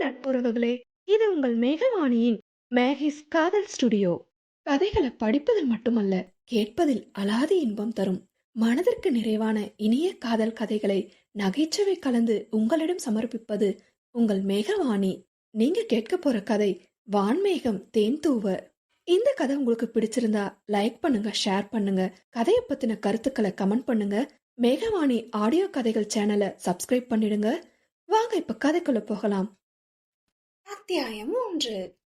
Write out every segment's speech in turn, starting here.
நட்புறவுகளே இது உங்கள் மேகவாணியின் மேகிஸ் காதல் ஸ்டுடியோ. கதைகளை படிப்பதில் மட்டுமல்ல கேட்பதில் அலாதி இன்பம் தரும். மனதிற்கு நிறைவான இனிய காதல் கதைகளை நகைச்சுவை கலந்து உங்களிடம் சமர்ப்பிப்பது உங்கள் மேகவாணி. நீங்க கேட்க போற கதை வான்மேகம் தேன் தூவ இந்த கதை உங்களுக்கு பிடிச்சிருந்தா லைக் பண்ணுங்க ஷேர் பண்ணுங்க. கதையை பத்தின கருத்துக்களை கமெண்ட் பண்ணுங்க. மேகவாணி ஆடியோ கதைகள் சேனலை சப்ஸ்கிரைப் பண்ணிடுங்க. வாங்க இப்ப கதைக்குள்ள போகலாம். அத்தியாயம் ஒன்று.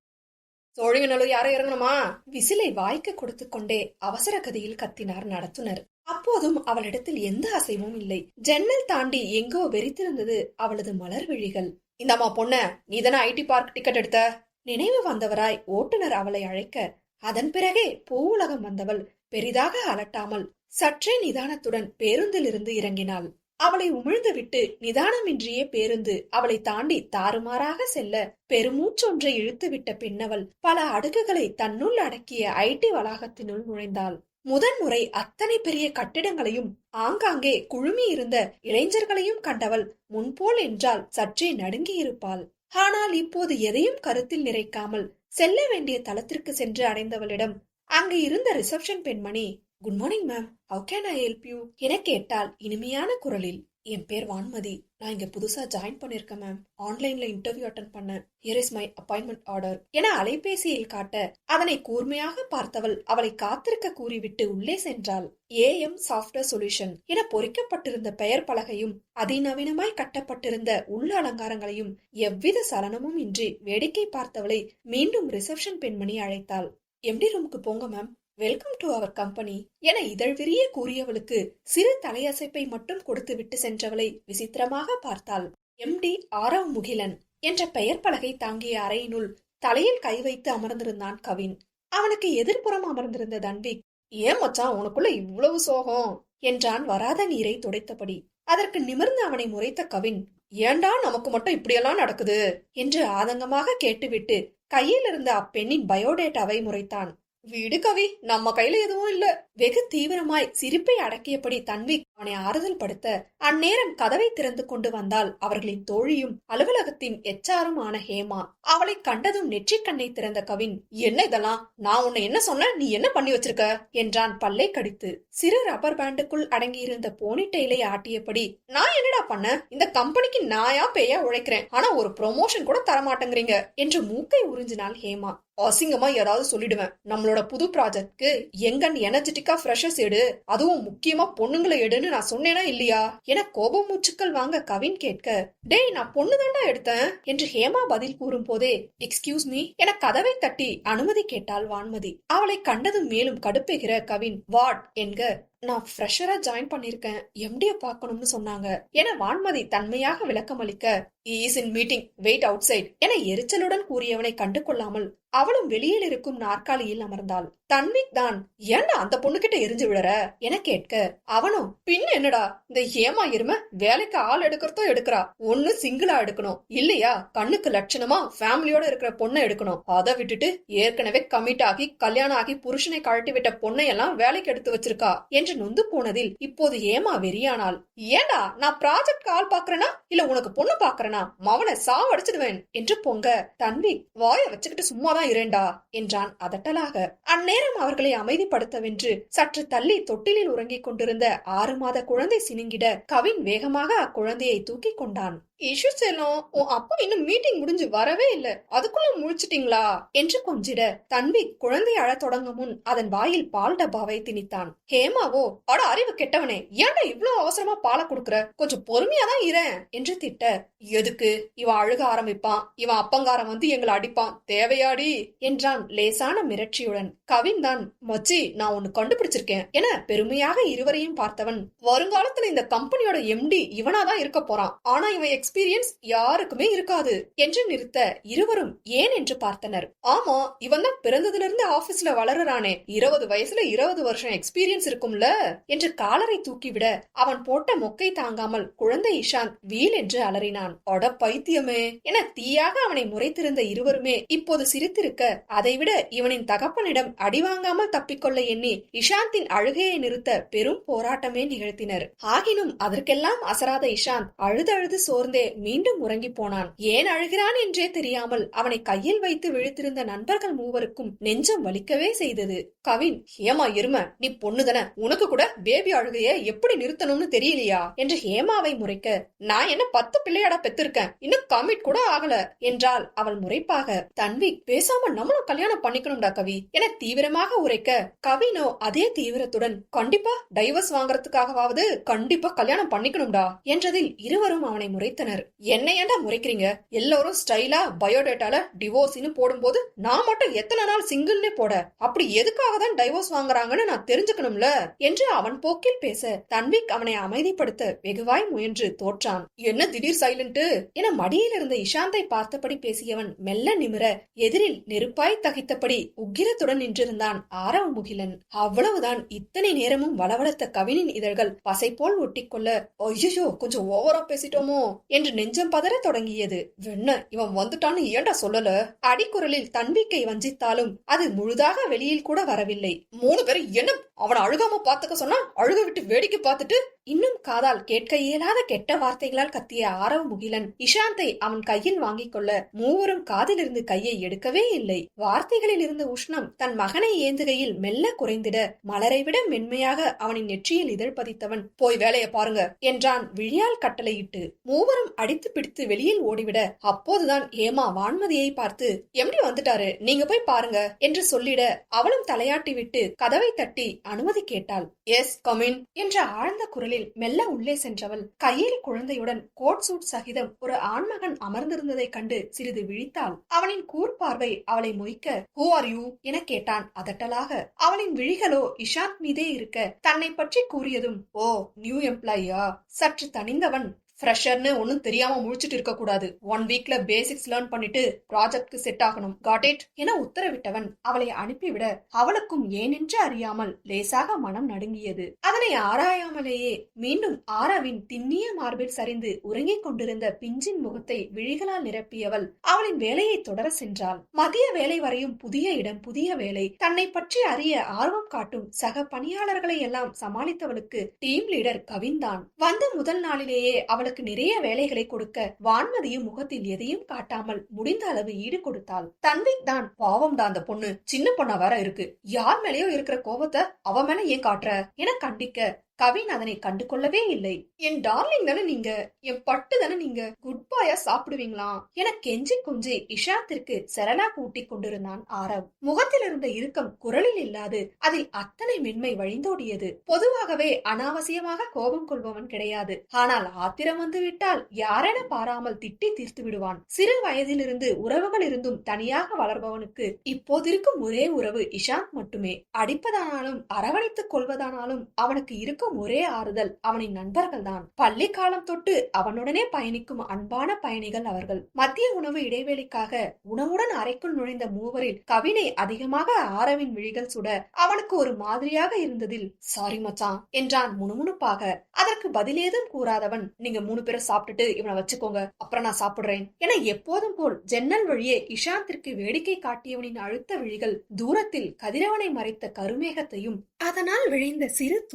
சோழிங்கநல்லூர் யாரும் இறங்கணுமா? விசிலை வாய்க்க கொடுத்து கொண்டே அவசர கதியில் கத்தினார் நடத்துனர். அப்போதும் அவளிடத்தில் எந்த அசைவும் இல்லை. ஜன்னல் தாண்டி எங்கோ வெறித்திருந்தது அவளது மலர் விழிகள். இந்தம்மா பொண்ண நீதானே ஐடி பார்க் டிக்கெட் எடுத்த? நினைவு வந்தவராய் ஓட்டுநர் அவளை அழைக்க அதன் பிறகே பூவுலகம் வந்தவள் பெரிதாக அலட்டாமல் சற்றே நிதானத்துடன் பேருந்திலிருந்து இறங்கினாள். அவளை உமிழ்ந்துவிட்டு நிதானமின்றியே பேருந்து அவளை தாண்டி தாறுமாறாக செல்ல பெருமூச்சொன்றை இழுத்துவிட்ட பின்னவள் பல அடுக்குகளை தன்னுள் அடக்கிய ஐடி வளாகத்தினுள் நுழைந்தாள். முதன்முறை அத்தனை பெரிய கட்டிடங்களையும் ஆங்காங்கே குழுமி இருந்த இளைஞர்களையும் கண்டவள் முன்போல் என்றால் சற்றே நடுங்கியிருப்பாள். ஆனால் இப்போது எதையும் கருத்தில் நிறைக்காமல் செல்ல வேண்டிய தளத்திற்கு சென்று அடைந்தவளிடம் அங்கு இருந்த ரிசப்ஷன் பெண்மணி good morning ma'am how can I help you என கேட்டால் இனிமையான குரலில். என் பேர் வான்மதி. நான் இங்க புதுசா ஜாயின் பண்ணிருக்கேன் மேம் ஆன்லைன்ல இன்டர்வியூ அட்டன் பண்ணேன். Here is my appointment order என அலைபேசியில் காட்ட அதனை கூர்மையாக பார்த்தவள் அவளை காத்திருக்க கூறிவிட்டு உள்ளே சென்றாள். ஏஎம் சாஃப்ட்வேர் சொல்யூஷன் என பொறிக்கப்பட்டிருந்த பெயர் பலகையும் அதிநவீனமாய் கட்டப்பட்டிருந்த உள்ள அலங்காரங்களையும் எவ்வித சலனமும் இன்றி வேடிக்கை பார்த்தவளை மீண்டும் ரிசப்ஷன் பெண்மணி அழைத்தாள். எம்டி ரூமுக்கு போங்க ma'am welcome to our company என இதழ்விரிய கூறியவளுக்கு சிறு தலையசைப்பை மட்டும் கொடுத்துவிட்டு சென்றவளை விசித்திரமாக பார்த்தாள். எம்டி ஆரவ் முகிலன் என்ற பெயர் பலகை தாங்கிய அறையினுள் தலையில் கை வைத்து அமர்ந்திருந்தான் கவின். அவனுக்கு எதிர்ப்புறம் அமர்ந்திருந்த தன்விக் ஏன் மச்சான் உனக்குள்ள இவ்வளவு சோகம்? என்றான் வராத நீரை துடைத்தபடி. அதற்கு நிமிர்ந்து அவனை முறைத்த கவின் ஏண்டா நமக்கு மட்டும் இப்படியெல்லாம் நடக்குது? என்று ஆதங்கமாக கேட்டுவிட்டு கையில் இருந்த அப்பெண்ணின் பயோடேட்டாவை முறைத்தான். வீடு கவி நம்ம கையில எதுவும் இல்ல. வெகு தீவிரமாய் சிரிப்பை அடக்கியபடி தன்வி அவனை ஆறுதல் படுத்த அந்நேரம் கதவை திறந்து கொண்டு வந்தால் அவர்களின் தோழியும் அலுவலகத்தின் எச்சாரும் ஆன ஹேமா அவளை கண்டதும் நெற்றி கண்ணை திறந்த கவின் என்ன இதெல்லாம்? நான் உன்னை என்ன சொன்ன? நீ என்ன பண்ணி வச்சிருக்க? என்றான் பல்லை கடித்து. சிறு ரப்பர் பேண்டுக்குள் அடங்கியிருந்த போனிட்டெயிலை ஆட்டியபடி நான் என்னடா பண்ண? இந்த கம்பெனிக்கு நாயா பேயா உழைக்கிறேன். ஆனா ஒரு ப்ரொமோஷன் கூட தரமாட்டேங்கிறீங்க. என்று மூக்கை உறிஞ்சினாள் ஹேமா. அசிங்கமா ஏதாவது சொல்லிடுவேன். நம்மளோட புது ப்ராஜெக்ட்க்கு எங்கன் எனர்ஜெட்டிக்கா ஃப்ரெஷர்ஸ் எடு அதுவும் முக்கியமா பொண்ணுங்களை எடுன்னு நான் சொன்னேனா இல்லையா? என கோபம் மூச்சுக்கள் வாங்க கவின் கேட்க டேய் நான் பொண்ணு தாண்டா எடுத்தேன் என்று ஹேமா பதில் கூறும் போதே எக்ஸ்கியூஸ் மீ என கதவை தட்டி அனுமதி கேட்டாள் வான்மதி. அவளை கண்டதும் மேலும் கடுப்பேகிற கவின் வாட் என்க நான் ஃப்ரெஷரா ஜாயின் பண்ணிருக்கேன். எம்டிய பார்க்கணும்னு சொன்னாங்க. என வான்மதி தன்மையாக விளக்கமளிக்க is in meeting wait outside என எரிச்சலுடன் கூறியவனை கண்டு கொள்ளாமல் அவளும் வெளியில் இருக்கும் நாற்காலியில் அமர்ந்தாள். தன்விக் தான் ஏன்டா அந்த பொண்ணுகிட்ட எரிஞ்சு விழற? என கேட்க அவனும் பின் என்னடா? இந்த ஏமா எருமை வேலைக்கு ஆள் எடுக்கிறதோ எடுக்கிறா. ஒண்ணு சிங்கிளா எடுக்கணும். இல்லையா? கண்ணுக்கு லட்சணமா ஃபேமிலியோட இருக்கிற பொண்ணை எடுக்கணும். அதை விட்டுட்டு ஏற்கனவே கமிட் ஆகி கல்யாணம் ஆகி புருஷனை கழட்டி விட்ட பொண்ணையெல்லாம் வேலைக்கு எடுத்து வச்சிருக்கா? என்று நொந்து போனதில் இப்போது ஏமா வெறியானாள் ஏண்டா நான் ப்ராஜெக்ட் ஆள் பாக்குறேனா? இல்ல உனக்கு பொண்ணு பாக்குறேனா? மவனை சாவடிச்சிடுவேன். என்று பொங்க தன்விக் வாய வச்சுக்கிட்டு சும்மாதான் இரேண்டா என்றான் அதட்டலாக. அந்நேரம் அவர்களை அமைதிப்படுத்தவென்று சற்று தள்ளி தொட்டிலில் உறங்கிக் கொண்டிருந்த ஆறு மாத குழந்தை சினுங்கிட கவின் வேகமாக அக்குழந்தையை தூக்கி கொண்டான். இஷ்யூ செல்லும் உன் அப்பா இன்னும் மீட்டிங் முடிஞ்சு வரவே இல்ல. அதுக்குள்ள முழிச்சிட்டீங்களா? என்று கொஞ்சிட தன்வி குழந்தை அழத் தொடங்கும் முன் அதன் வாயில் பால் டப்பாவை திணித்தான். ஹேமாவோ அட அறிவு கெட்டவனே ஏன்டா இவ்வளவு அவசரமா பாலை கொடுக்குற? கொஞ்சம் பொறுமையா தான் இரேன் என்று திட்ட. எதுக்கு? இவன் அழுக ஆரம்பிப்பான். இவன் அப்பங்காரம் வந்து எங்களை அடிப்பான். தேவையாடி என்றான் லேசான மிரட்சியுடன். கவின் தான். மச்சி நான் ஒன்னு கண்டுபிடிச்சிருக்கேன். என பெருமையாக இருவரையும் பார்த்தவன் வருங்காலத்துல இந்த கம்பெனியோட எம்டி இவனாதான் இருக்க போறான். ஆனா இவன் எக்ஸ்பீரியன்ஸ் யாருக்குமே இருக்காது என்று நிறுத்த இருவரும் ஏன் என்று பார்த்தனர். ஆமா இவன் தான் பிறந்ததுல இருந்து ஆபீஸ்ல வளருறானே. இருபது வயசுல இருபது வருஷம் எக்ஸ்பீரியன்ஸ் இருக்கும்ல என்று காலரை தூக்கிவிட அவன் போட்ட மொக்கை தாங்காமல் குழந்தை இஷாந்த் வீல் என்று அலறினான். அட பைத்தியமே என தீயாக அவனை முறைத்திருந்த இருவருமே இப்போது சிரித்திருக்க அதைவிட இவனின் தகப்பனிடம் அடி வாங்காமல் தப்பிக்கொள்ள எண்ணி இஷாந்தின் அழுகையை நிறுத்த பெரும் போராட்டமே நிகழ்த்தினர். ஆகினும் அதற்கெல்லாம் அசராத இஷாந்த் அழுது அழுது சோர்ந்தே மீண்டும் உறங்கி போனான். ஏன் அழுகிறான்? என்றே தெரியாமல் அவனை கையில் வைத்து விழுத்திருந்த நண்பர்கள் மூவருக்கும் நெஞ்சம் வலிக்கவே செய்தது. கவின் ஹேமா இரும நீ பொண்ணுதான உனக்கு கூட பேபி அழுகைய எப்படி நிறுத்தணும்னு தெரியலையா? என்று ஹேமாவை முறைக்க நான் என்ன பத்து பிள்ளையாடா பெத்திருக்கேன். இன்னும் கமிட் கூட ஆகல. என்றால் அவள் முறைப்பாக. தன்வி பேசாம நம்மளும் கல்யாணம் பண்ணிக்கணும்டா கவி என தீவிரமாக உரைக்க கவினோ அதே தீவிரத்துடன் கண்டிப்பா டைவர்ஸ் வாங்குறதுக்காகவாவது கண்டிப்பா கல்யாணம் பண்ணிக்கணும்டா என்றதில் இருவரும் அவனை முறைத்தனர் என்ன ஏண்டா முறைக்கிறீங்க? எல்லாரும் ஸ்டைலா பயோடேட்டால டிவோர்ஸ்னு போடும்போது நான் மட்டும் எத்தனை நாள் சிங்கிள்னே போட? அப்படி எதுக்காக தான் டைவோர்ஸ் வாங்குறாங்கன்னு நான் தெரிஞ்சுக்கணும்ல? என்று அவன் போக்கில் பேச தன்விக் அவனை அமைதிப்படுத்த வெகுவாய் முயன்று தோற்றான். என்ன திடீர் சைலண்ட் என மடியில் இருந்த இஷாந்தை பார்த்தபடி பேசியவன் மெல்ல நிமிர எதிரில் நெருப்பாய் தகித்தபடி உக்கிரத்துடன் நின்றிருந்தான் ஆரவ முகிலன். அவ்வளவுதான் இத்தனை நேரமும் வளவளத்த கவினின் இதழ்கள் பசை போல் ஒட்டிக்கொள்ள ஐயோ கொஞ்சம் ஓவரா பேசிட்டோமோ? என்று நெஞ்சம் பதற தொடங்கியது. வெண்ண இவன் வந்துட்டான்னு ஏன்டா சொல்லல? அடிக்குரலில் தன்விக்கை வஞ்சித்தாலும் அது முழுதாக வெளியில் கூட வரவில்லை. மூணு பேரும் என்ன அவனை அழுகாம பாத்துக்க சொன்னா அழுக விட்டு வேடிக்கை பார்த்துட்டு? இன்னும் காதால் கேட்க இயலாத கெட்ட வார்த்தைகளால் கத்திய ஆரவ் முகிலன். இஷாந்தை அவன் கையில் வாங்கிக் கொள்ள மூவரும் காதிலிருந்து கையை எடுக்கவே இல்லை. வார்த்தைகளில் இருந்த உஷ்ணம் தன் மகனை ஏந்துகையில் மெல்ல குறைந்திட மலரை விட மென்மையாக அவனின் நெற்றியில் இதழ் பதித்தவன் போய் வேலையை பாருங்க என்றான் விழியால் கட்டளையிட்டு. மூவரும் அடித்து பிடித்து வெளியில் ஓடிவிட அப்போதுதான் ஏமா வான்மதியை பார்த்து எம்டி வந்துட்டாரு? நீங்க போய் பாருங்க என்று சொல்லிட அவளும் தலையாட்டி விட்டு கதவை தட்டி அனுமதி கேட்டாள். எஸ் கமின் என்ற ஆழ்ந்த குரலில் மெல்ல உள்ளே சென்றவள் கையில் குழந்தையுடன் கோட் சூட் சகிதம் ஒரு ஆண்மகன் அமர்ந்திருந்ததைக் கண்டு சிறிது விழித்தாள். அவனின் கூர்பார்வை அவளை மொய்க்க ஹூ ஆர் யூ என கேட்டான் அதட்டலாக. அவளின் விழிகளோ இஷாந்த் மீதே இருக்க தன்னை பற்றி கூறியதும் ஓ நியூ எம்ப்ளாயா சற்று தனிந்தவன் ஃப்ரெஷர்னு ஒன்றும் தெரியாம முழிச்சிட்டு இருக்கக்கூடாது ஒன் வீக்ல பேசிக்ஸ் லேர்ன் பண்ணிட்டு ப்ராஜெக்ட்க்கு செட் ஆகணும். காட் இட் என உத்தரவிட்டவன் அவளை அனுப்பிவிட அவளுக்கும் ஏனென்று அறியாமல் லேசாக மனம் நடுங்கியது. அதனை ஆராயாமலேயே மீண்டும் ஆராவின் திண்ணிய மார்பில் சரிந்து உறங்கிக் கொண்டிருந்த பிஞ்சின் முகத்தை விழிகளால் நிரப்பியவள் அவளின் வேலையை தொடர சென்றாள். மதிய வேலை வரையும் புதிய இடம் புதிய வேலை. தன்னை பற்றி அறிய ஆர்வம் காட்டும் சக பணியாளர்களை எல்லாம் சமாளித்தவளுக்கு டீம் லீடர் கவிந்தான் வந்த முதல் நாளிலேயே அவளுக்கு நிறைய வேலைகளை கொடுக்க வான்மதியும் முகத்தில் எதையும் காட்டாமல் முடிந்த அளவு ஈடு கொடுத்தாள். தன்விக் தான் பாவம்டா அந்த பொண்ணு. சின்ன பொண்ணா வேற இருக்கு. யார் மேலயோ இருக்கிற கோபத்தை அவ மேல ஏன் காட்டுற? என கண்டிக்க கவின் அதனை கண்டு கொள்ளவே இல்லை. என் டார்லிங் தானே நீங்க? என் பட்டு தானே நீங்க? குட் பாயா சாப்பிடுவீங்களா? என கெஞ்சி குஞ்சி இஷாத்திற்கு செரலா கூட்டிக் கொண்டிருந்தான் ஆரவ். முகத்தில் இருந்த இறுக்கம் குரலில் இல்லாது அதில் அத்தனை மென்மை வழிந்தோடியது. பொதுவாகவே அனாவசியமாக கோபம் கொள்பவன் கிடையாது. ஆனால் ஆத்திரம் வந்து விட்டால் யாரென பாராமல் திட்டி தீர்த்து விடுவான். சிறு வயதிலிருந்து உறவுகள் இருந்தும் தனியாக வளர்பவனுக்கு இப்போதிருக்கும் ஒரே உறவு இஷாந்த் மட்டுமே. அடிப்பதானாலும் அரவணைத்துக் கொள்வதானாலும் அவனுக்கு இருக்கும் ஒரே ஆறுதல். அவனின் நண்பர்கள்தான். பள்ளி காலம் தொட்டு அவனுடனே பயணிக்கும் அன்பான பயணிகள் அவர்கள். மத்திய உணவு இடைவேளைக்காக உணவுடன் அறைக்குள் நுழைந்த மூவரில் கவினை அதிகமாக ஆரவின் விழிகள் சுட அவனுக்கு ஒரு மாதிரியாக இருந்ததில் சாரி மச்சான் என்றான் முணுமுணுப்பாக. அதற்கு பதிலேதும் கூறாதவன். நீங்க மூணு பேரை சாப்பிட்டுட்டு இவனை வச்சுக்கோங்க. அப்புறம் நான் சாப்பிடுறேன். என எப்போதும் போல் ஜன்னல் வழியே இஷாந்திற்கு வேடிக்கை காட்டியவனின் அழுத்த விழிகள் தூரத்தில் கதிரவனை மறைத்த கருமேகத்தையும் அதனால் விழைந்த சிறு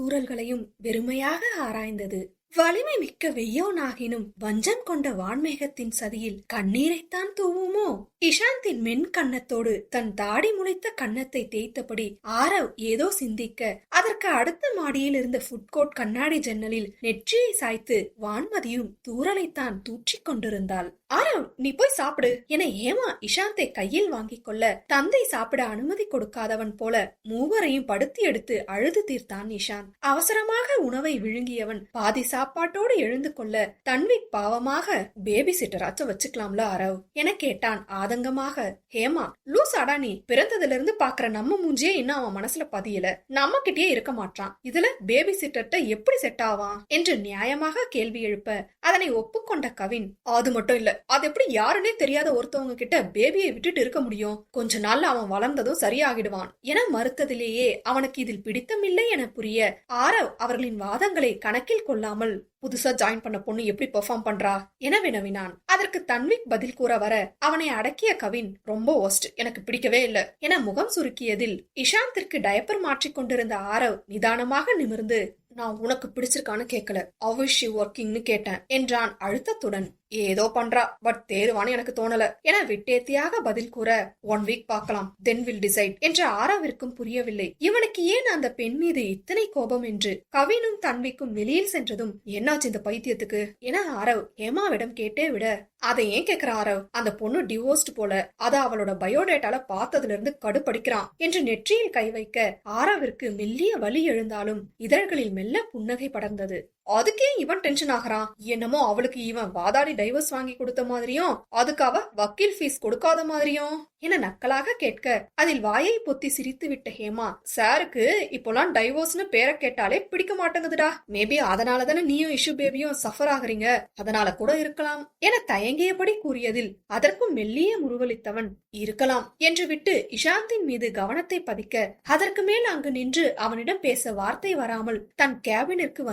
தூறல்களையும் வெறுமையாக ஆராய்ந்தது. வலிமை மிக்க வெய்யோனாகினும் வஞ்சம் கொண்ட வான்மேகத்தின் சதியில் கண்ணீரைத்தான் தூவுமோ? இஷாந்தின் மென் கன்னத்தோடு தன் தாடி முளைத்த கன்னத்தை தேய்த்தபடி ஆரவ் ஏதோ சிந்திக்க அதற்கு அடுத்த மாடியில் இருந்த ஃபுட்கோர்ட் கண்ணாடி ஜன்னலில் நெற்றியை சாய்த்து வான்மதியும் தூரலைத்தான் தூற்றிக் கொண்டிருந்தாள். ஆரவ் நீ போய் சாப்பிடு என ஏமா இஷாந்தை கையில் வாங்கிக் கொள்ள தந்தை சாப்பிட அனுமதி கொடுக்காதவன் போல மூவரையும் படுத்தி எடுத்து அழுது தீர்த்தான் இஷாந்த். அவசரமாக உணவை விழுங்கியவன் பாதி சாப்பாட்டோடு எழுந்து கொள்ள தன்விக் பாவமாக பேபி சிட்டராச்சும் வச்சுக்கலாம்ல அரவ் என கேட்டான் ஆதங்கமாக ஹேமா. அடா நீ பிறந்ததுல இருந்து பாக்குற நம்ம மூஞ்சியே இன்னும் அவன் மனசுல பதியல. நம்ம கிட்டயே இருக்க மாட்டான் இதுல பேபி சிட்டர்ட்ட எப்படி செட் ஆவான்? என்று நியாயமாக கேள்வி எழுப்ப அதனை ஒப்புக்கொண்ட கவின் அது மட்டும் இல்ல அது எப்படி யாருன்னே தெரியாத ஒருத்தவங்க கிட்ட பேபியை விட்டுட்டு இருக்க முடியும்? கொஞ்ச நாள்ல அவன் வளர்ந்ததும் சரியாகிடுவான். என மறுத்ததிலேயே அவனுக்கு இதில் பிடித்தமில்லை என புரிய ஆரவ் அவர்களின் வாதங்களை கணக்கில் கொள்ளாமல் புதுசா ஜாயின் பண்ண பொண்ணு எப்படி பெர்ஃபார்ம் பண்றா? என வினவினான். அதற்கு தன்விக் பதில் கூற வர அவனை அடக்கிய கவின் ரொம்ப ஒஸ்ட் எனக்கு பிடிக்கவே இல்ல. என முகம் சுருக்கியதில் இஷாந்திற்கு டயப்பர் மாற்றிக் கொண்டிருந்த ஆரவ் நிதானமாக நிமிர்ந்து நான் உனக்கு பிடிச்சிருக்கான்னு கேட்கல அவிஷ் ஒர்க்கிங்னு கேட்டேன் என்றான் அழுத்தத்துடன். ஏதோ பண்றா பட் தேருவான்னு எனக்கு தோணல. என விட்டேத்தியாக பதில் கூற ஒன் வீக் பார்க்கலாம். தென் வில் டிசைட் என்று ஆராவிற்கும் புரியவில்லை. இவனுக்கு ஏன் அந்த பெண் மீது இத்தனை கோபம் என்று? கவினும் தன்விக்கும் வெளியில் சென்றதும் என்னாச்சு இந்த பைத்தியத்துக்கு? என ஆரவ் ஹேமாவிடம் கேட்டே விட அதை ஏன் கேக்குற ஆரவ்? அந்த பொண்ணு டிவோர்ஸ்ட் போல. அத அவளோட பயோடேட்டால பார்த்ததுல இருந்து கடுப்படிக்கிறான் என்று நெற்றியில் கை வைக்க ஆராவிற்கு மெல்லிய வலி எழுந்தாலும் இதழ்களில் மெல்ல புன்னகை படர்ந்தது. அதுக்கே இவன் டென்ஷன் ஆகுறான். என்னமோ அவளுக்கு இவன் வாதாடி டைவர்ஸ் வாங்கி கொடுத்த மாதிரியும் அதுக்காக வக்கீல் ஃபீஸ் கொடுக்காத மாதிரியும் என நக்கலாக கேட்க. அதில் வாயை பொத்தி சிரித்து விட்ட ஹேமா சாருக்கு இப்போலாம் டைவோர்ஸ்னு பேரை கேட்டாலே பிடிக்க மாட்டேங்குதுடா. மேபி அதனால தானே நீயும் இஷ்யூ பேபியும் சஃபர் ஆகுறீங்க. அதனால கூட இருக்கலாம். என தயங்கியபடி கூறியதில் அதற்கும் மெல்லிய முருவலித்தவன் இருக்கலாம் என்று விட்டு இஷாந்தின் மீது கவனத்தை பதிக்க அதற்கு மேல் அங்கு நின்று அவனிடம் பேச வார்த்தை வராமல் தன் கேபினிற்கு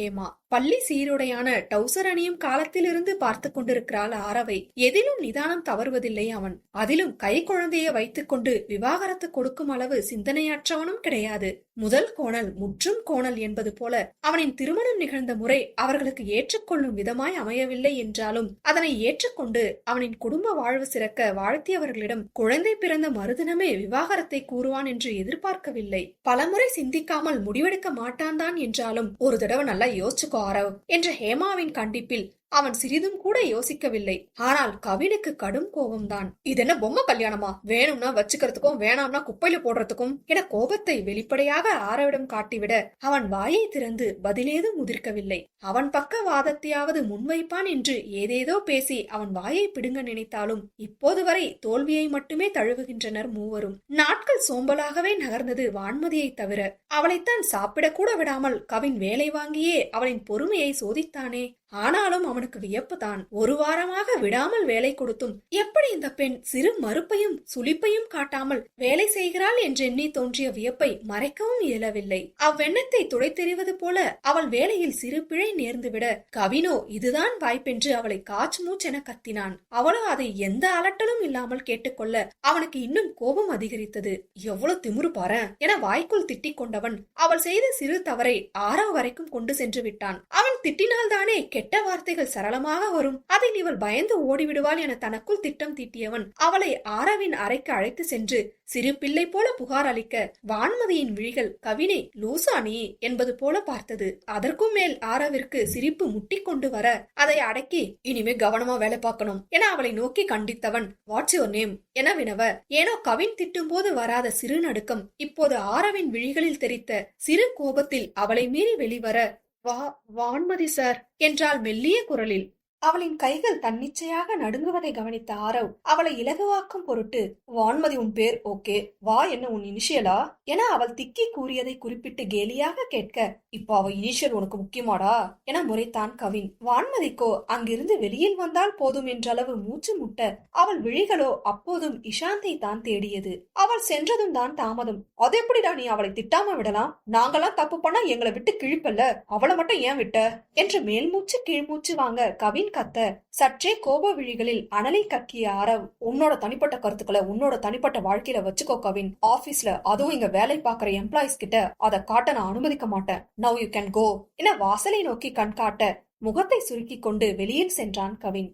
வந்து விட்டாள் ஹேமா பள்ளி சீருடையான டவுசர் அணியும் காலத்திலிருந்து பார்த்து கொண்டிருக்கிறாள் ஆரவை. எதிலும் நிதானம் தவறுவதில்லை அவன். அதிலும் கை குழந்தையை வைத்துக்கொண்டு விவாகரத்து கொடுக்கும் அளவு சிந்தனையற்றவனும் கிடையாது. முதல் கோணல் முற்றும் கோணல் என்பது போல அவனின் திருமணம் நிகழ்ந்த முறை அவர்களுக்கு ஏற்றுக்கொள்ளும் விதமாய் அமையவில்லை என்றாலும் அதனை ஏற்றுக்கொண்டு அவனின் குடும்ப வாழ்வு சிறக்க வாழ்த்தியவர்களிடம் குழந்தை பிறந்த மறுதினமே விவாகரத்தை கூறுவான் என்று எதிர்பார்க்கவில்லை. பலமுறை சிந்திக்காமல் முடிவெடுக்க மாட்டான்தான் என்றாலும் ஒரு தடவை நல்லா யோசிச்சுக்கோ. பாரவ் என்ற ஹேமாவின் கண்டிப்பில் அவன் சிறிதும் கூட யோசிக்கவில்லை. ஆனால் கவினுக்கு கடும் கோபம்தான். இது என்ன பொம்மை கல்யாணமா? வேணும்னா வச்சுக்கிறதுக்கும் வேணாம்னா குப்பையில போடுறதுக்கும் என கோபத்தை வெளிப்படையாக ஆரவிடம் காட்டிவிட அவன் வாயை திறந்து பதிலேதும் முதிர்க்கவில்லை அவன் பக்க வாதத்தையாவது முன்வைப்பான் என்று ஏதேதோ பேசி அவன் வாயை பிடுங்க நினைத்தாலும் இப்போது வரை தோல்வியை மட்டுமே தழுவுகின்றனர் மூவரும். நாட்கள் சோம்பலாகவே நகர்ந்தது வான்மதியை தவிர அவளைத்தான் சாப்பிடக்கூட விடாமல் கவின் வேலை வாங்கியே அவளின் பொறுமையை சோதித்தானே. ஆனாலும் அவனுக்கு வியப்புதான். ஒரு வாரமாக விடாமல் வேலை கொடுத்தும். எப்படி இந்த பெண் சிறு மறுப்பையும் சுளிப்பையும் காட்டாமல் வேலை செய்கிறாள் என்றெண்ணி தோன்றிய வியப்பை மறைக்கவும் இயலவில்லை. அவ்வெண்ணத்தை துடைத்தெறிவது போல அவள் வேலையில் சிறு பிழை நேர்ந்துவிட கவினோ இதுதான் வாய்ப்பென்று அவளை காச்சு மூச்சென கத்தினான். அவளோ அதை எந்த அலட்டலும் இல்லாமல் கேட்டுக்கொள்ள அவனுக்கு இன்னும் கோபம் அதிகரித்தது. எவ்வளவு திமிரு பாரு என வாய்க்குள் திட்டிக் கொண்டவன் அவள் செய்த சிறு தவறை ஆறாம் வரைக்கும் கொண்டு சென்று விட்டான். அவன் திட்டினால்தானே கெட்ட வார்த்தைகள் சரளமாக வரும். அதில் இவள் பயந்து ஓடிவிடுவாள் என தனக்குள் திட்டம் தீட்டியவன். அவளை ஆரவின் அறைக்கு அழைத்து சென்று சிறு பிள்ளை போல புகார் அளிக்க வான்மதியின் விழிகள் கவினை லூசா என்பது போல பார்த்தது. அதற்கும் மேல் ஆரவிற்கு சிரிப்பு முட்டிக்கொண்டு வர அதை அடக்கி இனிமே கவனமா வேலை பார்க்கணும் என அவளை நோக்கி கண்டித்தவன் வாட்ஸ் யுவர் நேம் என வினவ ஏனோ கவின் திட்டும் போது வராத சிறு நடுக்கம். இப்போது ஆரவின் விழிகளில் தெரித்த சிறு கோபத்தில் அவளை மீறி வெளிவர வா வான்மதி சார் என்றாள் மெல்லிய குரலில். அவளின் கைகள் தன்னிச்சையாக நடுங்குவதை கவனித்த ஆரவ் அவளை இலகுவாக்கும் பொருட்டு வான்மதி உன் பேர் ஓகே வா என்ன உன் இனிஷியலா? என அவள் திக்கி கூறியதை குறிப்பிட்டு கேலியாக கேட்க இப்போ அவ இனிஷியல் உனக்கு முக்கியமாடா? என முறைத்தான் கவின். வான்மதிக்கோ அங்கிருந்து வெளியில் வந்தால் போதும் என்றளவு மூச்சு முட்ட அவள் விழிகளோ அப்போதும் இஷாந்தை தான் தேடியது. அவள் சென்றதும் தான் தாமதம். அது எப்படிடா நீ அவளை திட்டாம விடலாம்? நாங்கெல்லாம் தப்பு பண்ணா எங்களை விட்டு கிழிப்பல்ல? அவளை மட்டும் ஏன் விட்ட? என்று மேல்மூச்சு கீழ்மூச்சு வாங்க கவின் கத்த சற்றே கோப விழிகளில் அனலை கக்கிய ஆரவ் உன்னோட தனிப்பட்ட கருத்துக்களை உன்னோட தனிப்பட்ட வாழ்க்கையில வச்சுக்கோ கவின். ஆபீஸ்ல அதுவும் இங்க வேலை பாக்குற எம்ப்ளாயிஸ் கிட்ட அதை காட்ட நான் அனுமதிக்க மாட்டேன். நவ் யூ கேன் கோ என வாசலை நோக்கி கண் காட்ட முகத்தை சுருக்கி கொண்டு வெளியில் சென்றான் கவின்.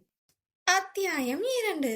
அத்தியாயம் இரண்டு.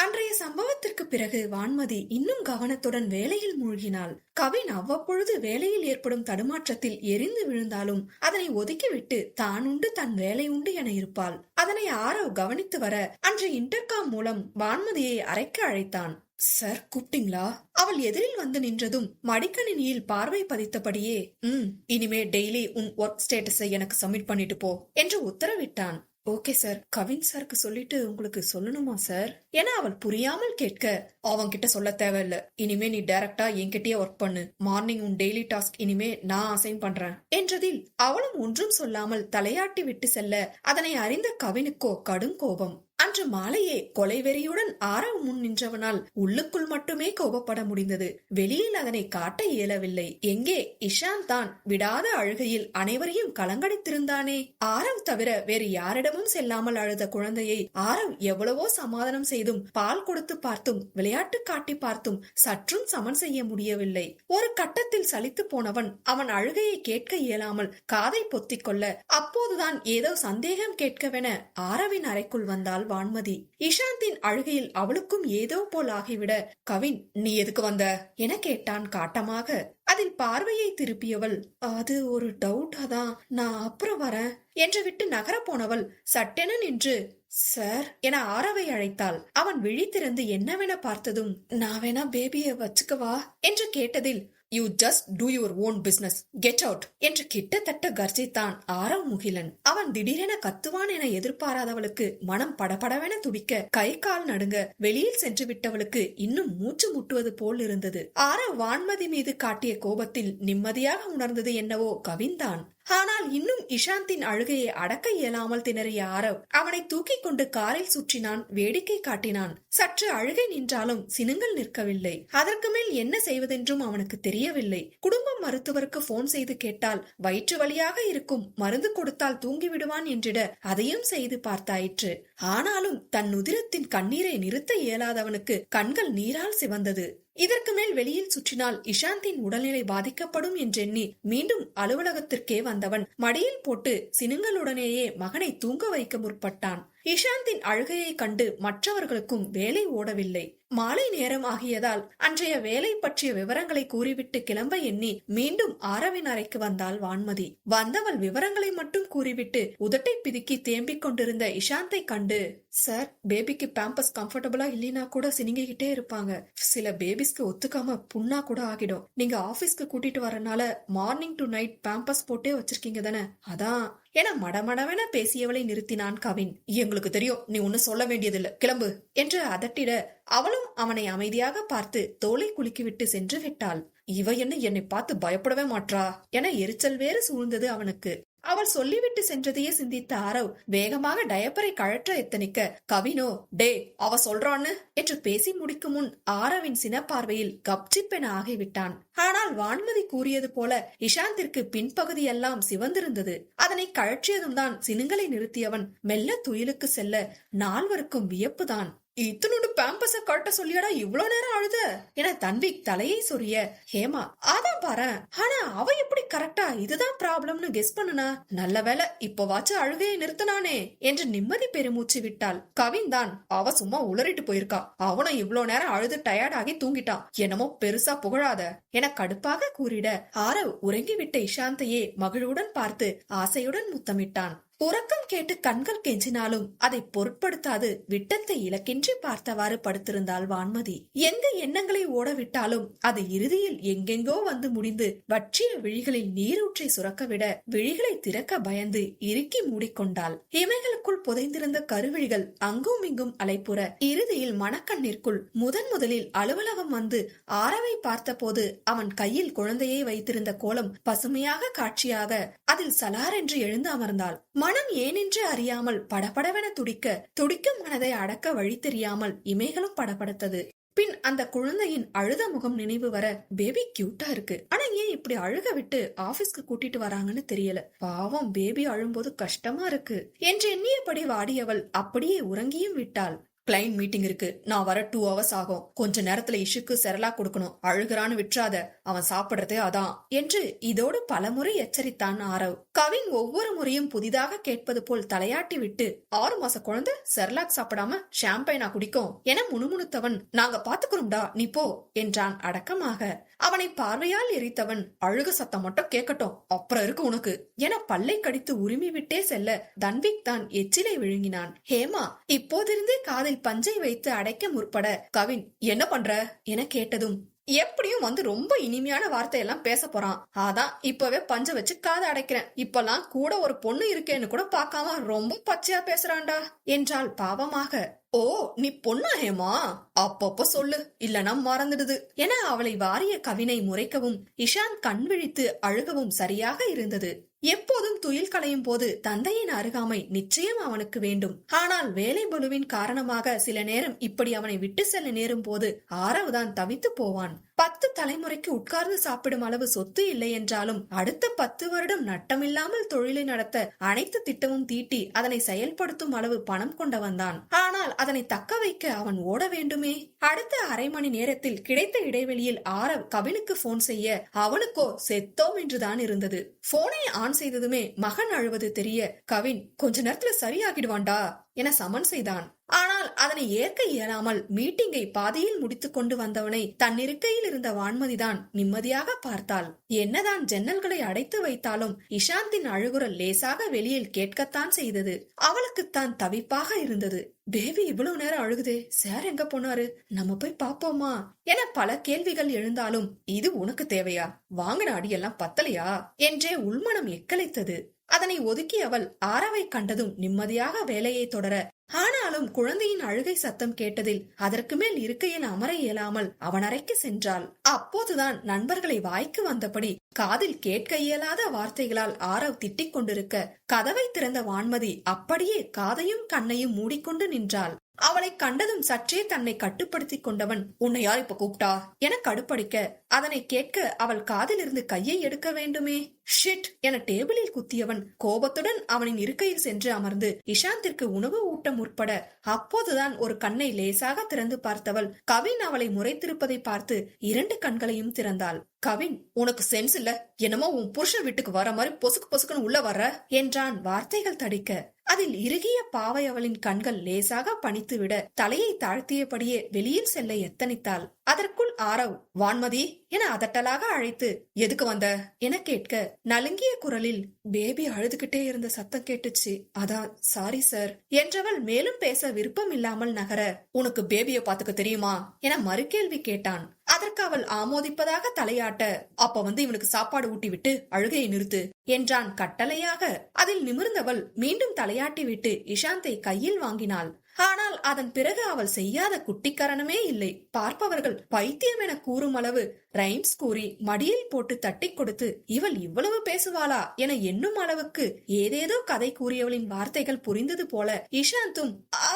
அன்றைய சம்பவத்திற்கு பிறகு வான்மதி இன்னும் கவனத்துடன் வேலையில் மூழ்கினாள். கவின் அவ்வப்பொழுது வேலையில் ஏற்படும் தடுமாற்றத்தில் எரிந்து விழுந்தாலும் அதனை ஒதுக்கிவிட்டு தான் உண்டு தன் வேலை உண்டு என இருப்பாள். அதனை ஆரவ் கவனித்து வர அன்று இன்டர்காம் மூலம் வான்மதியை அறைக்கு அழைத்தான். சார் கூப்பிட்டீங்களா? அவள் எதிரில் வந்து நின்றதும் மடிக்கணினியில் பார்வை பதித்தபடியே ம் இனிமே டெய்லி உன் ஒர்க் ஸ்டேட்டஸை எனக்கு சப்மிட் பண்ணிட்டு போ என்று உத்தரவிட்டான். Okay sir. கவின் சாருக்கு சொல்லிட்டு உங்களுக்கு சொல்லணுமா சார்? ஏன்னா அவள் புரியாமல் கேட்க. அவன்கிட்ட சொல்ல தேவையில்ல. இனிமே நீ டைரக்டா என்கிட்டயே ஒர்க் பண்ணு. மார்னிங் உன் டெய்லி டாஸ்க் இனிமே நான் அசைன் பண்றேன். என்றதில் அவளும் ஒன்றும் சொல்லாமல் தலையாட்டி விட்டு செல்ல அதனை அறிந்த கவினுக்கோ கடும் கோபம். அன்று மாலையே கொலைவெறியுடன் ஆரவ் முன் நின்றவனால் உள்ளுக்குள் மட்டுமே கோபப்பட முடிந்தது. வெளியில் அதனை காட்ட இயலவில்லை. எங்கே? இஷான் தான் விடாத அழுகையில் அனைவரையும் கலங்கடித்திருந்தானே. ஆரவ் தவிர வேறு யாரிடமும் செல்லாமல் அழுத குழந்தையை ஆரவ் எவ்வளவோ சமாதானம் செய்தும் பால் கொடுத்து பார்த்தும் விளையாட்டு காட்டி பார்த்தும் சற்றும் சமன் செய்ய முடியவில்லை. ஒரு கட்டத்தில் சலித்து போனவன் அவன் அழுகையை கேட்க இயலாமல் காதை பொத்திக் கொள்ள அப்போதுதான் ஏதோ சந்தேகம் கேட்கவென ஆரவின் அறைக்குள் வந்தாள். வான்மதி. இஷாந்தின் அழுகையில் அவளுக்கும் ஏதோ போல் ஆகிவிட கவின் நீ எதுக்கு வந்த? என கேட்டான் காட்டமாக. அதில் பார்வையை திருப்பியவள் அது ஒரு டவுட்டா தான் நான் அப்புறம் வரேன் என்று விட்டு நகர போனவள் சட்டென நின்று சார் என ஆரவை அழைத்தாள். அவன் விழித்திருந்து என்னவென பார்த்ததும் நான் வேணா பேபியை வச்சுக்கவா? என்று கேட்டதில் you just do your own business get out என்று கிட்டத்தட்ட கர்ஜித்தான் ஆரவ் முகிலன். அவன் திடீரென கத்துவான் என எதிர்பாராதவளுக்கு மனம் படபடவென துடிக்க கை கால் நடுங்க வெளியில் சென்று விட்டவளுக்கு இன்னும் மூச்சு முட்டுவது போல் இருந்தது. ஆரவ் வான்மதி மீது காட்டிய கோபத்தில் நிம்மதியாக உணர்ந்தது என்னவோ கவிந்தான். ஆனால் இன்னும் இஷாந்தின் அழுகையை அடக்க இயலாமல் திணறிய ஆரவ் அவனை தூக்கிக் கொண்டு காரில் சுற்றினான் வேடிக்கை காட்டினான். சற்று அழுகை நின்றாலும் சினுங்கள் நிற்கவில்லை. அதற்கு மேல் என்ன செய்வதென்றும் அவனுக்கு தெரியவில்லை. குடும்ப மருத்துவருக்கு போன் செய்து கேட்டால் வயிற்று வழியாக இருக்கும் மருந்து கொடுத்தால் தூங்கிவிடுவான் என்றிட அதையும் செய்து பார்த்தாயிற்று. ஆனாலும் தன் உதிரத்தின் கண்ணீரை நிறுத்த இயலாதவனுக்கு கண்கள் நீரால் சிவந்தது. இதற்கு மேல் வெளியில் சுற்றினால் இஷாந்தின் உடல்நிலை பாதிக்கப்படும் என்றெண்ணி மீண்டும் அலுவலகத்திற்கே வந்தவன். மடியில் போட்டு சினுங்களுடனேயே மகனை தூங்க வைக்க முற்பட்டான். இஷாந்தின் அழுகையை கண்டு மற்றவர்களுக்கும் வேலை ஓடவில்லை. மாலை நேரம் ஆகியதால் அன்றைய வேலை பற்றிய விவரங்களை கூறிவிட்டு கிளம்ப எண்ணி மீண்டும் ஆரவின் அறைக்கு வந்தாள் வான்மதி. வந்தவள் விவரங்களை மட்டும் கூறிவிட்டு உதட்டை பிதுக்கி தேம்பிக் கொண்டிருந்த இஷாந்தை கண்டு சார் பேபிக்கு பேம்பஸ் கம்ஃபர்டபுளா இல்லைனா கூட சினிங்கிக்கிட்டே இருப்பாங்க. சில பேபிஸ்க்கு ஒத்துக்காம புண்ணா கூட ஆகிடும். நீங்க ஆபீஸ்க்கு கூட்டிட்டு வரனால மார்னிங் டு நைட் பேம்பஸ் போட்டே வச்சிருக்கீங்க தானே? அதான் என மடமடவென பேசியவளை நிறுத்தினான் கவின். எங்களுக்கு தெரியும் நீ ஒன்னு சொல்ல வேண்டியதில்லை. கிளம்பு என்று அதட்டிட அவளும் அவனை அமைதியாக பார்த்து தோலை குலுக்கிவிட்டு சென்று விட்டாள். இவ என்ன என்னை பார்த்து பயப்படவே மாட்றா? என எரிச்சல் வேறு சூழ்ந்தது அவனுக்கு. அவள் சொல்லிவிட்டு சென்றதையே சிந்தித்த ஆரவ் வேகமாக டயப்பரை கழற்ற எத்தனிக்க கவினோ டே அவ சொல்றான்னு? என்று பேசி முடிக்கும் முன் ஆரவின் சினப்பார்வையில் கப்சிப்பென ஆகிவிட்டான். ஆனால் வான்மதி கூறியது போல இஷாந்திற்கு பின்பகுதியெல்லாம் சிவந்திருந்தது. அதனை கழற்றியதும் தான் சினுங்களை நிறுத்தியவன் மெல்ல துயிலுக்கு செல்ல நால்வருக்கும் வியப்புதான். இத்தனோடு பேம்பஸ கட்ட சொல்லியாடா இவ்ளோ நேரம் அழுத? என தன்விக் தலையை சொரிய ஹேமா அதான் பாரு ஆனா அவ எப்படி கரெக்டா இதுதான் ப்ராப்ளம்னு கெஸ் பண்ணுனா? நல்ல வேலை இப்பவாச்சும் அழுகையை நிறுத்தினானே என்று நிம்மதி பெருமூச்சு விட்டாள். கவின் தான் அவ சும்மா உளறிட்டு போயிருக்கா. அவனும் இவ்ளோ நேரம் அழுது டயர்ட் ஆகி தூங்கிட்டான் என்னமோ பெருசா புகழாத என கடுப்பாக கூறிட ஆரவ் உறங்கிவிட்ட இஷாந்தையே மகிழ்வுடன் பார்த்து ஆசையுடன் முத்தமிட்டான். உறக்கம் கேட்டு கண்கள் கெஞ்சினாலும் அதை பொருட்படுத்தாது விட்டத்தை இலக்கின்றி பார்த்தவாறு படுத்திருந்தாள் வான்மதி. எந்த எண்ணங்களை ஓடவிட்டாலும் அது இறுதியில் எங்கெங்கோ வந்து முடிந்து வற்றிய விழிகளில் நீரூற்றை சுரக்கவிட விழிகளை திறக்க பயந்து இறுக்கி மூடிக்கொண்டாள். இமைகளுக்குள் புதைந்திருந்த கருவிழிகள் அங்கும் இங்கும் அலைப்புற இறுதியில் மணக்கண்ணிற்குள் முதன் முதலில் அலுவலகம் வந்து ஆரவை பார்த்தபோது அவன் கையில் குழந்தையை வைத்திருந்த கோலம் பசுமையாக காட்சியாக அதில் சலாரென்று எழுந்து அமர்ந்தாள். மனம் ஏனென்று அறியாமல் படபடவென துடிக்க துடிக்கும் மனதை அடக்க வழி தெரியாமல் இமைகளும் படபடத்தது. பின் அந்த குழந்தையின் அழுத முகம் நினைவு வர பேபி கியூட்டா இருக்கு. ஆனா ஏன் இப்படி அழுக விட்டு ஆபீஸ்க்கு கூட்டிட்டு வராங்கன்னு தெரியல. பாவம் பேபி அழும்போது கஷ்டமா இருக்கு. என்று எண்ணியபடி வாடியவள் அப்படியே உறங்கியும் விட்டாள். கிளைண்ட் மீட்டிங் இருக்கு. நான் வர டூ ஹவர்ஸ் ஆகும். கொஞ்ச நேரத்துல இஷுக்கு செரலா கொடுக்கணும். அழுகிறான்னு விட்டுறாத. அவன் சாப்பிடுறதே அதான். என்று இதோடு பலமுறை எச்சரித்தான் ஆரவ். கவின் ஒவ்வொரு முறையும் புதிதாக கேட்பது போல் தலையாட்டி விட்டு ஆறு மாச குழந்தை செர்லாக் சாப்பிடாம ஷாம்பைனா குடிக்கும். என முணுமுணுத்தவன் நாங்க பாத்துக்கிறோம்டா நீ போ என்றான் அடக்கமாக. அவனை பார்வையால் எரித்தவன் அழுக சத்தம் மட்டும் கேட்கட்டும். அப்புறம் இருக்கு உனக்கு. என பல்லை கடித்து உரிமை விட்டே செல்ல தன்விக் தான் எச்சிலை விழுங்கினான். ஹேமா இப்போதிருந்தே காதில் பஞ்சை வைத்து அடைக்க முற்பட. கவின் என்ன பண்ற? என கேட்டதும் எப்படியும் வந்து ரொம்ப இனிமையான வார்த்தையெல்லாம் பேச போறான். அதான் இப்பவே பஞ்ச வச்சு காதை அடைக்கிறேன். இப்பெல்லாம் கூட ஒரு பொண்ணு இருக்கேன்னு கூட பாக்காம ரொம்ப பச்சையா பேசுறான்டா. என்றாள் பாவமாக. ஓ நீ பொண்ணா ஹேமா? அப்பப்ப சொல்லு இல்லனா மறந்துடுது. என அவளை வாரிய கவினை முறைக்கவும் இஷாந்த் கண் விழித்து அழுகவும் சரியாக இருந்தது. எப்போதும் துயில் களையும் போது தந்தையின் அருகாமை நிச்சயம் அவனுக்கு வேண்டும். ஆனால் வேலை பளுவின் காரணமாக சில நேரம் இப்படி அவனை விட்டு செல்ல நேரும் போது ஆரவ்தான் தவித்து போவான். பத்து தலைமுறைக்கு உட்கார்ந்து சாப்பிடும் அளவு சொத்து இல்லை என்றாலும் அடுத்த பத்து வருடம் நட்டமில்லாமல் தொழிலை நடத்த அனைத்து திட்டமும் தீட்டி அதனை செயல்படுத்தும் அளவு பணம் கொண்டவன்தான் ஆனால் அதனை தக்க வைக்க அவன் ஓட வேண்டுமே? அடுத்த அரை மணி நேரத்தில் கிடைத்த இடைவெளியில் ஆரவ் கவினுக்கு போன் செய்ய அவனுக்கோ செத்தோம் என்றுதான் இருந்தது. போனை ஆன் செய்ததுமே மகன் அழுவது தெரிய கவின் கொஞ்ச நேரத்துல சரியாகிடுவான்டா. என சமன் செய்தான். ஆனால் அதனை ஏற்க இயலாமல் மீட்டிங்கை பாதியில் முடித்துக் கொண்டு வந்தவனை தன் இருக்கையில் இருந்த வான்மதிதான் நிம்மதியாக பார்த்தாள். என்னதான் ஜன்னல்களை அடைத்து வைத்தாலும் இஷாந்தின் அழுகுரல் லேசாக வெளியில் கேட்கத்தான் செய்தது. அவளுக்குத்தான் தவிப்பாக இருந்தது. பேபி இவ்வளவு நேரம் அழுகுதே. சார் எங்க போனாரு? நம்ம போய் பாப்போமா? என பல கேள்விகள் எழுந்தாலும் இது உனக்கு தேவையா? வாங்கின அடியெல்லாம் பத்தலையா? என்றே உள்மனம் எக்கலைத்தது. அதனை ஒதுக்கி அவள் ஆரவை கண்டதும் நிம்மதியாக வேலையை தொடர ஆனாலும் குழந்தையின் அழுகை சத்தம் கேட்டதில் அதற்கு மேல் இருக்கையில் அமர இயலாமல் அவன் அறைக்கு சென்றாள். அப்போதுதான் நண்பர்களை வாய்க்கு வந்தபடி காதில் கேட்க இயலாத வார்த்தைகளால் ஆரவ் திட்டிக் கொண்டிருக்க கதவை திறந்த வான்மதி அப்படியே காதையும் கண்ணையும் மூடிக்கொண்டு நின்றாள். அவளை கண்டதும் சற்றே தன்னை கட்டுப்படுத்திக் கொண்டவன் உன்னை யார் இப்ப கூப்பிட்டா? என கடுப்படிக்க அதனை கேட்க அவள் காதிலிருந்து கையை எடுக்க வேண்டுமே. ஷிட் என டேபிளில் குத்தியவன் கோபத்துடன் அவனின் இருக்கையில் சென்று அமர்ந்து இஷாந்திற்கு உணவு ஊட்ட முற்பட அப்போதுதான் ஒரு கண்ணை லேசாக திறந்து பார்த்தவள். கவின் அவளை முறைத்திருப்பதை பார்த்து இரண்டு கண்களையும் திறந்தாள். கவின் உனக்கு சென்ஸ் இல்ல. என்னமோ உன் புருஷன் வீட்டுக்கு வர மாதிரி பொசுக்கு பொசுக்குன்னு உள்ள வர்ற என்றான் வார்த்தைகள் தடிக்க. அதில் இறுகிய பாவை அவளின் கண்கள் லேசாக பணித்துவிட தலையை தாழ்த்தியபடியே வெளியில் செல்ல எத்தனித்தாள். அதற்குள் ஆரவ் வான்மதி என அதட்டலாக அழைத்து எதுக்கு வந்த? என கேட்க நலுங்கிய குரலில் பேபி அழுதுகிட்டே இருந்த சத்தம் கேட்டுச்சு. அதான் சாரி சார் என்றவள் மேலும் பேச விருப்பம் இல்லாமல் நகர உனக்கு பேபியை பாத்துக்க தெரியுமா? என மறுகேள்வி கேட்டான். அதற்கு அவள் ஆமோதிப்பதாக தலையாட்ட. அப்ப வந்து இவனுக்கு சாப்பாடு ஊட்டிவிட்டு அழுகையை நிறுத்து என்றான் கட்டளையாக. அதில் நிமிர்ந்தவள் மீண்டும் தலையாட்டி விட்டு இஷாந்தை கையில் வாங்கினாள். ஆனால் அதன் பிறகு அவள் செய்யாத குட்டிக்கரணமே இல்லை. பார்ப்பவர்கள் பைத்தியம் என கூறும் அளவு ரைம்ஸ் கூறி மடியில் போட்டு தட்டி கொடுத்து இவள் இவ்வளவு பேசுவாளா? என எண்ணும் அளவுக்கு ஏதேதோ கதை கூறியவளின் வார்த்தைகள் புரிந்தது போல இஷாந்தும் ஆ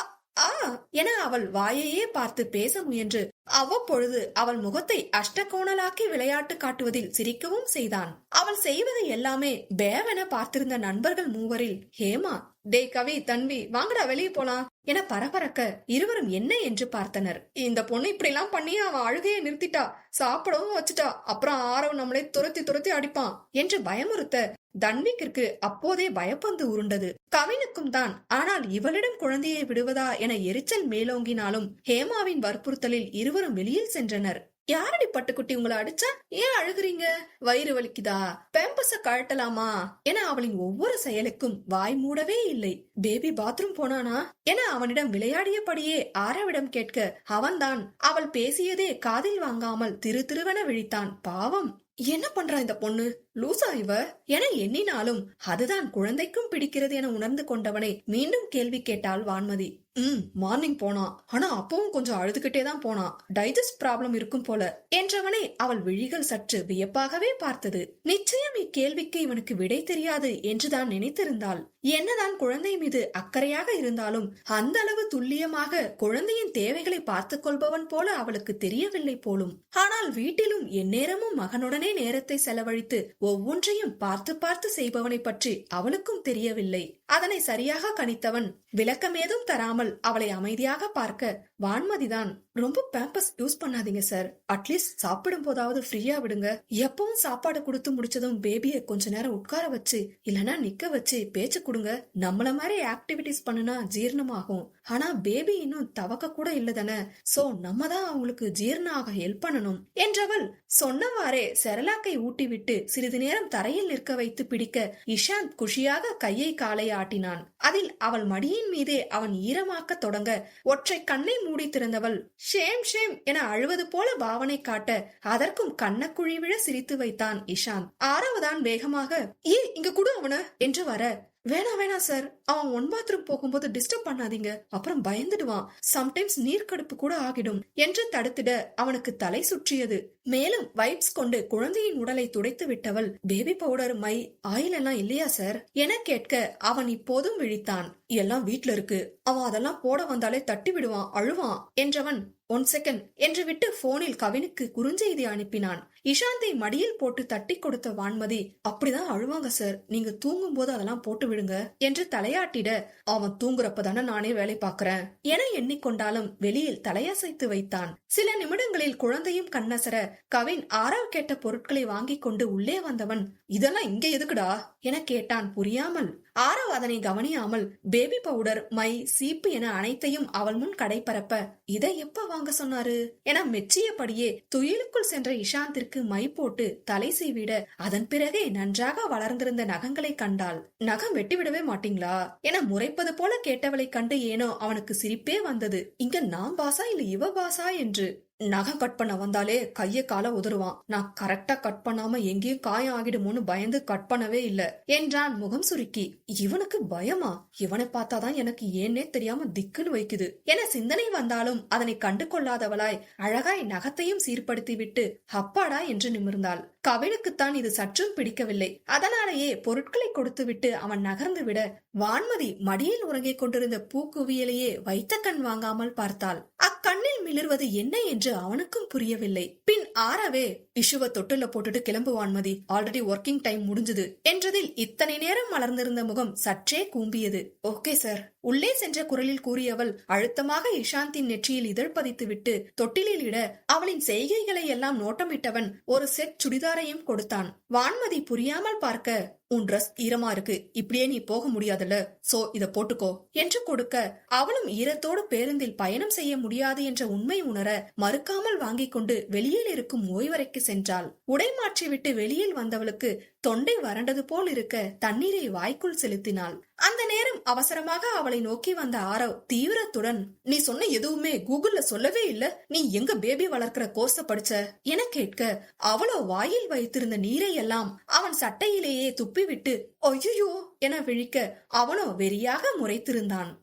என அவள் வாயையே பார்த்து பேச முயன்று அவ்வப்பொழுது அவள் முகத்தை அஷ்டகோணலாக்கி விளையாட்டு காட்டுவதில் சிரிக்கவும் செய்தான். அவள் செய்வது எல்லாமே பேவென பார்த்திருந்த நண்பர்கள் மூவரில் ஹேமா டே கவி தன்வி வாங்கடா வெளியே போலாம். என பரபரக்க இருவரும் என்ன என்று பார்த்தனர். இந்த பொண்ணு இப்படி எல்லாம் பண்ணி அவன் அழுகையை நிறுத்திட்டா. சாப்பிடவும் வச்சுட்டா. அப்புறம் ஆரவ் நம்மளே துரத்தி துரத்தி அடிப்பான் என்று பயமுறுத்த தன்விக்கிற்கு அப்போதே பயப்பந்து உருண்டது. கவினுக்கும் தான். ஆனால் இவளிடம் குழந்தையை விடுவதா என எரிச்சல் மேலோங்கினாலும் ஹேமாவின் வற்புறுத்தலில் இருவரும் வெளியில் சென்றனர். யாரடி பட்டுக்குட்டி உங்களை அடிச்சா? ஏன் அழுகுறீங்க? வயிறு வலிக்குதா? பெம்பஸ கழட்டலாமா? என அவளின் ஒவ்வொரு செயலுக்கும் வாய் மூடவே இல்லை. பேபி பாத்ரூம் போனானா? என அவனிடம் விளையாடியபடியே ஆரவிடம் கேட்க அவன்தான் அவள் பேசியதே காதில் வாங்காமல் திரு திருவென விழித்தான். பாவம். என்ன பண்றா இந்த பொண்ணு? லூசா இவ என எண்ணினாலும் அதுதான் குழந்தைக்கும் பிடிக்கிறது என உணர்ந்து கொண்டவனை மீண்டும் கேள்வி கேட்டாள் வான்மதி. ம் மார்னிங் போனா. ஆனா அப்பவும் கொஞ்சம் அழுதுகிட்டே தான் போனா. டைஜஸ்ட் ப்ராப்ளம் இருக்கும் போல. என்றவனை அவள் விழிகள் சற்று வியப்பாகவே பார்த்தது. நிச்சயம் இக்கேள்விக்கு இவனுக்கு விடை தெரியாது என்றுதான் நினைத்திருந்தாள். என்னதான் குழந்தை மீது அக்கறையாக இருந்தாலும் அந்த அளவு துல்லியமாக குழந்தையின் தேவைகளை பார்த்துக் கொள்பவன் போல அவளுக்கு தெரியவில்லை போலும். ஆனால் வீட்டிலும் எந்நேரமும் மகனுடனே நேரத்தை செலவழித்து ஒவ்வொன்றையும் பார்த்து பார்த்து செய்பவனை பற்றி அவளுக்கும் தெரியவில்லை. அதனை சரியாக கணித்தவன் விளக்கமேதும் தராமல் அவளை அமைதியாக பார்க்க வான்மதிதான். ரொம்ப பேம்பஸ் யூஸ் பண்ணாதீங்க சார் அட்லீஸ்ட் சாப்பிடும் போதாவது ஃப்ரீயா விடுங்க. எப்பவும் சாப்பாடு கொடுத்து முடிச்சதும் பேபிய கொஞ்ச நேரம் உட்கார வச்சு இல்லனா நிக்க வச்சு பேச்சு கொடுங்க. நம்மள மாதிரி ஆக்டிவிட்டிஸ் பண்ணுனா ஜீரணமாகும். ஆனா பேபி இன்னும் தவக்க கூட இல்ல தானே. சோ நம்ம தான் அவங்களுக்கு ஜீரணம் ஆக ஹெல்ப் பண்ணணும். என்றவள் சொன்னவாறே செரலாக்கை ஊட்டி விட்டு சிறிது நேரம் தரையில் நிற்க வைத்து பிடிக்க இஷாந்த் குஷியாக கையை காலை ஆட்டினான் அதில் அவள் மடியின் மீதே அவன் ஈரமாக்க தொடங்க ஒற்றை கண்ணை மூடி திறந்தவள் ஷேம் ஷேம் என அழுவது போல பாவனை காட்ட அதற்கும் கண்ணக்குழி விழ சிரித்து வைத்தான் இஷாந்த். ஆரவதான் வேகமாக ஏ இங்க குடு அவன என்று வர வேணாம் வேணாம் சார் அவன் ஒன் பாத்ரூம் போகும்போது டிஸ்டர்ப் பண்ணாதீங்க. அப்புறம் பயந்துடுவான். சம்டைம்ஸ் நீர்க்கடுப்பு கூட ஆகிடும். என்று தடுத்திட அவனுக்கு தலை சுற்றியது. மேலும் வைப்ஸ் கொண்டு குழந்தையின் உடலை துடைத்து விட்டவள் பேபி பவுடர் மை ஆயில் எல்லாம் இல்லையா சார் என கேட்க அவன் இப்போதும் விழித்தான். எல்லாம் வீட்ல இருக்கு. அவன் அதெல்லாம் போட வந்தாலே தட்டி விடுவான் அழுவான் என்றவன் ஒன் செகண்ட் என்று விட்டு போனில் கவினுக்கு குறுஞ்செய்தி அனுப்பினான். இஷாந்தை மடியில் போட்டு தட்டி கொடுத்த வான்மதி அப்படிதான் அழுவாங்க சார். நீங்க தூங்கும் போது அதெல்லாம் போட்டு விடுங்க என்று தலையாட்டிட அவன் தூங்குறப்ப தானே நானே வேலை பார்க்கறேன் என எண்ணிக்கொண்டாலும் வெளியில் தலையசைத்து வைத்தான். சில நிமிடங்களில் குழந்தையும் கண்ணசர கவின் ஆரவ் கேட்ட பொருட்களை வாங்கிக் கொண்டு உள்ளே வந்தவன். இதெல்லாம் இங்க எதுக்குடா? என கேட்டான் புரியாமல். ஆரவ் அதனை கவனியாமல் பேபி பவுடர் மை சீப்பு என அனைத்தையும் அவள் முன் கடைபரப்ப இதை எப்ப வாங்க சொன்னாரு? என மெச்சியபடியே துயிலுக்குள் சென்ற இஷாந்திற்கு மை போட்டு தலை சீவிட அதன் பிறகே நன்றாக வளர்ந்திருந்த நகங்களை கண்டாள் நகம் வெட்டிவிடவே மாட்டீங்களா? என முறைப்பது போல கேட்டவளை கண்டு ஏனோ அவனுக்கு சிரிப்பே வந்தது. இங்க நான் பாசா இல்ல இவ பாசா? என்று நகம் கட் பண்ண வந்தாலே கைய கால உதறுவான். நான் கரெக்டா கட் பண்ணாம எங்கேயும் காயம் ஆகிடுமோன்னு பயந்து கட் பண்ணவே இல்ல. என்றான் முகம் சுருக்கி. இவனுக்கு பயமா? இவனை பார்த்தாதான் எனக்கு ஏன்னே தெரியாம திக்குன்னு வைக்குது. என சிந்தனை வந்தாலும் அதனை கண்டு கொள்ளாதவளாய் அழகாய் நகத்தையும் சீர்படுத்தி விட்டு அப்பாடா என்று நிமிர்ந்தாள். கவினுக்குத்தான் இது சற்றும் பிடிக்கவில்லை. அதனாலேயே பொருட்களை கொடுத்துவிட்டு அவன் நகர்ந்து விட வான்மதி மடியில் உறங்கிக் கொண்டிருந்த பூக்குவியலையே வைத்த கண் வாங்காமல் பார்த்தாள். அக்கண்ணில் மிளர்வது என்ன என்று அவனுக்கும் புரியவில்லை. பின் ஆறவே இஷுவ தொட்டுல போட்டுட்டு கிளம்புவான்மதி ஆல்ரெடி ஒர்க்கிங் டைம் முடிஞ்சது. என்றதில் இத்தனை நேரம் மலர்ந்திருந்த முகம் சற்றே கூம்பியது. ஓகே சார் உள்ளே சென்ற குரலில் கூறியவள் அழுத்தமாக இஷாந்தின் நெற்றியில் இதழ் பதித்து விட்டு தொட்டிலில் இட அவளின் செய்கைகளை எல்லாம் நோட்டமிட்டவன் ஒரு செட் சுடிதாரையும் கொடுத்தான். வான்மதி புரியாமல் பார்க்க உன் ட்ரெஸ் ஈரமா இருக்கு. இப்படியே நீ போக முடியாதுல்ல. சோ இத போட்டுக்கோ. என்று கொடுக்க அவளும் ஈரத்தோடு பேருந்தில் பயணம் செய்ய முடியாது என்ற உண்மை உணர மறுக்காமல் வாங்கிக் கொண்டு வெளியில் இருக்கும் ஓய்வறைக்கு சென்றாள். உடை மாற்றிவிட்டு வெளியில் வந்தவளுக்கு தொண்டை வறண்டது போல் இருக்க தண்ணீரை வாய்க்குள் செலுத்தினாள். அந்த நேரம் அவசரமாக அவளை நோக்கி வந்த ஆரவ் தீவிரத்துடன் நீ சொன்ன எதுவுமே கூகுள்ல சொல்லவே இல்ல. நீ எங்க பேபி வளர்க்கிற கோர்ஸ படிச்ச? என கேட்க அவளோ வாயில் வைத்திருந்த நீரை எல்லாம் அவன் சட்டையிலேயே துப்பிவிட்டு ஒய்யோ என விழிக்க அவனோ வெறியாக முறைத்திருந்தான்.